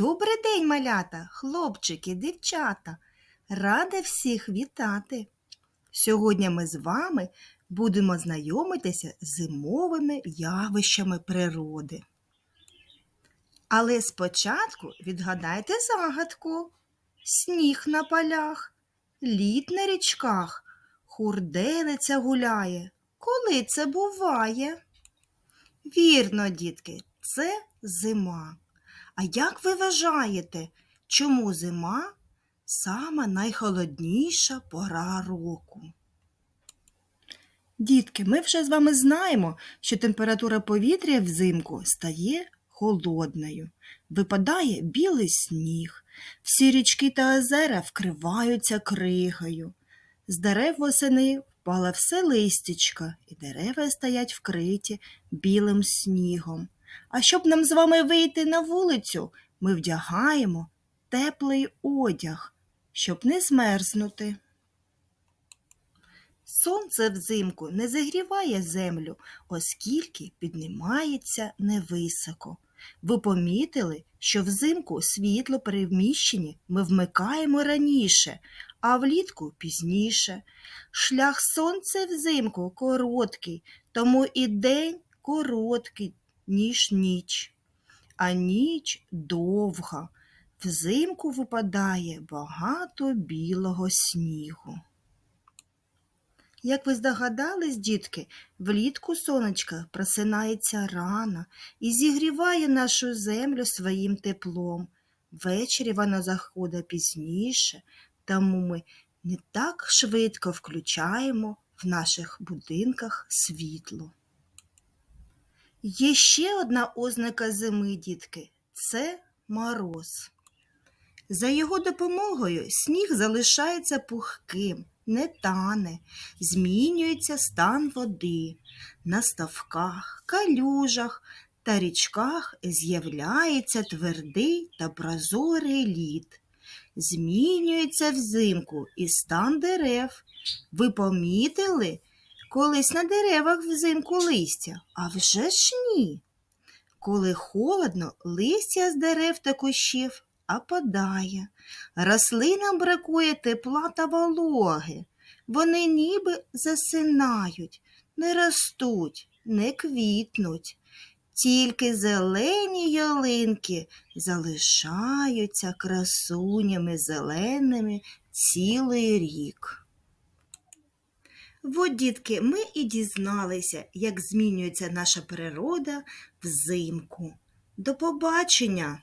Добрий день, малята, хлопчики, дівчата. Рада всіх вітати. Сьогодні ми з вами будемо знайомитися з зимовими явищами природи. Але спочатку відгадайте загадку. Сніг на полях, лід на річках, хурделиця гуляє. Коли це буває? Вірно, дітки, це зима. А як ви вважаєте, чому зима сама найхолодніша пора року? Дітки, ми вже з вами знаємо, що температура повітря взимку стає холодною. Випадає білий сніг, всі річки та озера вкриваються кригою. З дерев восени впала все листячка, і дерева стоять вкриті білим снігом. А щоб нам з вами вийти на вулицю, ми вдягаємо теплий одяг, щоб не змерзнути. Сонце взимку не загріває землю, оскільки піднімається невисоко. Ви помітили, що взимку світло при вміщенні ми вмикаємо раніше, а влітку пізніше. Шлях сонця взимку короткий, тому і день короткий, ніж ніч, а ніч довга. Взимку випадає багато білого снігу. Як ви здогадались, дітки, влітку сонечко просинається рано і зігріває нашу землю своїм теплом. Ввечері воно заходить пізніше, тому ми не так швидко включаємо в наших будинках світло. Є ще одна ознака зими, дітки це мороз. За його допомогою сніг залишається пухким, не тане, змінюється стан води. На ставках, калюжах та річках з'являється твердий та прозорий лід. Змінюється взимку і стан дерев. Ви помітили колись на деревах взимку листя? А вже ж ні. Коли холодно, листя з дерев та кущів опадає. Рослинам бракує тепла та вологи. Вони ніби засинають, не ростуть, не квітнуть. Тільки зелені ялинки залишаються красунями зеленими цілий рік. От, дітки, ми і дізналися, як змінюється наша природа взимку. До побачення!